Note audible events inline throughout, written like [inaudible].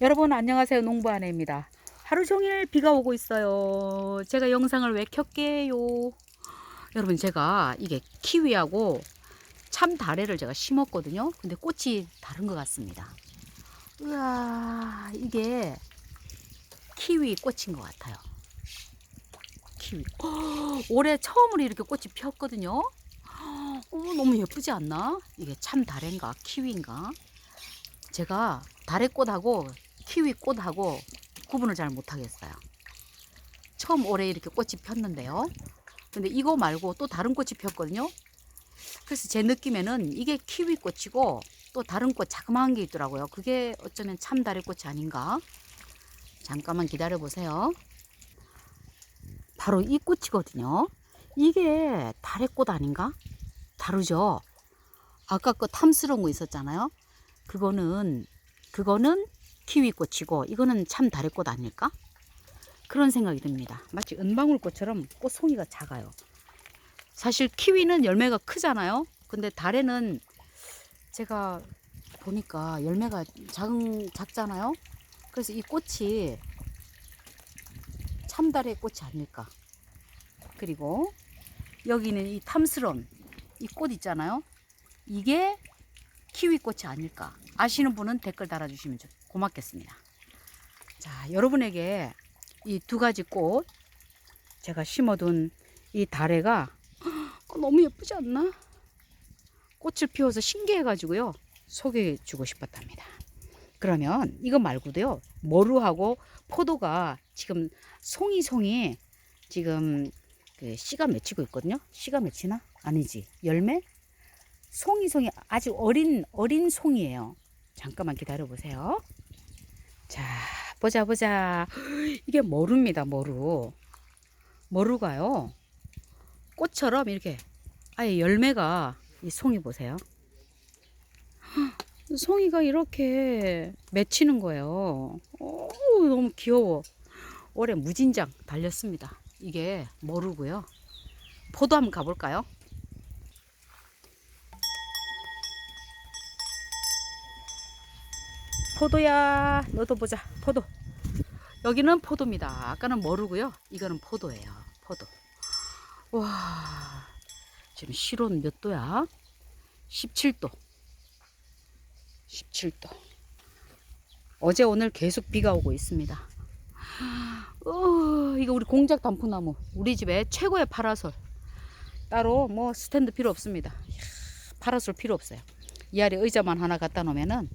여러분 안녕하세요. 농부 아내입니다. 하루 종일 비가 오고 있어요. 제가 영상을 왜 켰게요? 여러분 제가 이게 키위하고 참다래를 제가 심었거든요. 근데 꽃이 다른 것 같습니다. 우와 이게 키위 꽃인 것 같아요. 키위. 어, [gasps] 올해 처음으로 이렇게 꽃이 폈거든요. [gasps] 어, 너무 예쁘지 않나? 이게 참다래인가 키위인가? 제가 다래꽃하고 키위 꽃하고 구분을 잘 못하겠어요. 처음 올해 이렇게 꽃이 폈는데요. 근데 이거 말고 또 다른 꽃이 폈거든요. 그래서 제 느낌에는 이게 키위 꽃이고 또 다른 꽃 자그마한 게 있더라고요. 그게 어쩌면 참다래 꽃이 아닌가. 잠깐만 기다려 보세요. 바로 이 꽃이거든요. 이게 다래꽃 아닌가? 다르죠? 아까 그 탐스러운 거 있었잖아요. 그거는 그거는 키위꽃이고 이거는 참 다래꽃 아닐까? 그런 생각이 듭니다. 마치 은방울꽃처럼 꽃송이가 작아요. 사실 키위는 열매가 크잖아요. 근데 다래는 제가 보니까 열매가 작은 작잖아요. 그래서 이 꽃이 참다래 꽃이 아닐까. 그리고 여기는 이 탐스런 이 꽃 있잖아요. 이게 키위꽃이 아닐까 아시는 분은 댓글 달아주시면 좀 고맙겠습니다. 자, 여러분에게 이 두 가지 꽃 제가 심어둔 이 다래가 [gasps] 어, 너무 예쁘지 않나? 꽃을 피워서 신기해가지고요 소개해주고 싶었답니다. 그러면 이거 말고도요 머루하고 포도가 지금 송이송이 지금 그 씨가 맺히고 있거든요. 씨가 맺히나? 아니지 열매? 송이 송이 아주 어린 어린 송이에요. 잠깐만 기다려 보세요. 자, 보자 보자. [gasps] 이게 머루입니다. 머루. 머루가요. 꽃처럼 이렇게 아예 열매가 이 송이 보세요. [gasps] 송이가 이렇게 맺히는 거예요. 오, 너무 귀여워. 올해 무진장 달렸습니다. 이게 머루고요. 포도 한번 가볼까요? 포도야. 너도 보자. 포도. 여기는 포도입니다. 아까는 머루고요. 이거는 포도예요. 포도. 와 지금 실온 몇 도야? 17도. 17도. 어제 오늘 계속 비가 오고 있습니다. 어, 이거 우리 공작 단풍나무. 우리 집에 최고의 파라솔. 따로 뭐 스탠드 필요 없습니다. 파라솔 필요 없어요. 이 아래 의자만 하나 갖다 놓으면은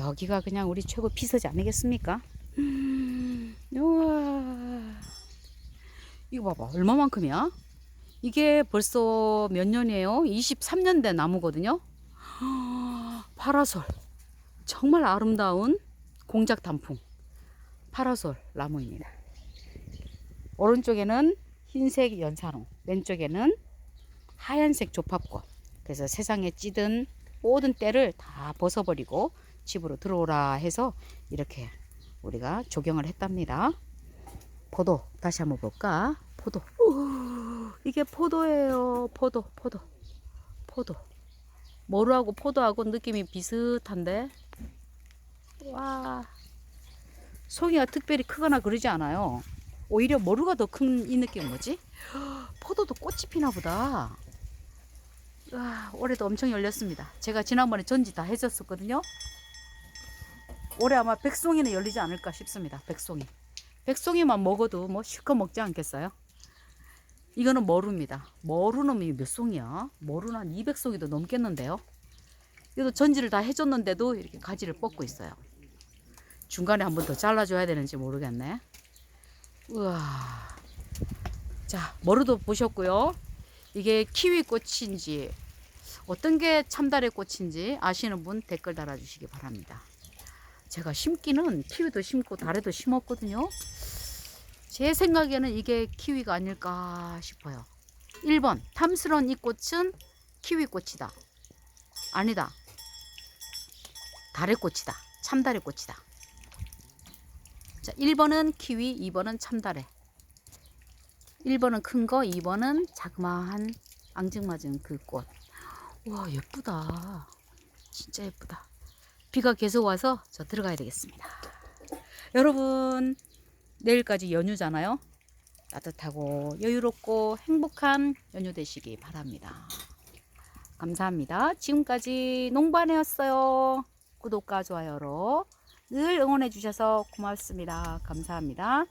여기가 그냥 우리 최고 비서지 아니겠습니까? 음, 우와. 이거 봐봐. 얼마만큼이야? 이게 벌써 몇 년이에요? 23년 된 나무거든요. 파라솔. 정말 아름다운 공작 단풍. 파라솔 나무입니다. 오른쪽에는 흰색 연산홍, 왼쪽에는 하얀색 조팝꽃. 그래서 세상에 찌든 모든 때를 다 벗어버리고 집으로 들어오라 해서 이렇게 우리가 조경을 했답니다. 포도 다시 한번 볼까? 포도. 우, 이게 포도예요. 포도, 포도, 포도. 머루하고 포도하고 느낌이 비슷한데. 와. 송이가 특별히 크거나 그러지 않아요. 오히려 머루가 더 큰 이 느낌 뭐지? [gasps] 포도도 꽃이 피나 보다. 와, 올해도 엄청 열렸습니다. 제가 지난번에 전지 다 해줬었거든요. 올해 아마 백송이는 열리지 않을까 싶습니다. 백송이. 백송이만 먹어도 뭐 실컷 먹지 않겠어요? 이거는 머루입니다. 머루는 몇 송이야? 머루는 한 200송이도 넘겠는데요. 이것도 전지를 다 해줬는데도 이렇게 가지를 뻗고 있어요. 중간에 한 번 더 잘라줘야 되는지 모르겠네. 우와. 자, 머루도 보셨고요. 이게 키위 꽃인지 어떤 게 참다래 꽃인지 아시는 분 댓글 달아주시기 바랍니다. 제가 심기는 키위도 심고 다래도 심었거든요. 제 생각에는 이게 키위가 아닐까 싶어요. 1번 탐스러운 이 꽃은 키위꽃이다. 아니다. 다래꽃이다. 참다래꽃이다. 자, 1번은 키위, 2번은 참다래. 1번은 큰 거, 2번은 자그마한 앙증맞은 그 꽃. 와, 예쁘다. 진짜 예쁘다. 비가 계속 와서 저 들어가야 되겠습니다. 여러분 내일까지 연휴잖아요. 따뜻하고 여유롭고 행복한 연휴 되시기 바랍니다. 감사합니다. 지금까지 농반이었어요. 구독과 좋아요로 늘 응원해 주셔서 고맙습니다. 감사합니다.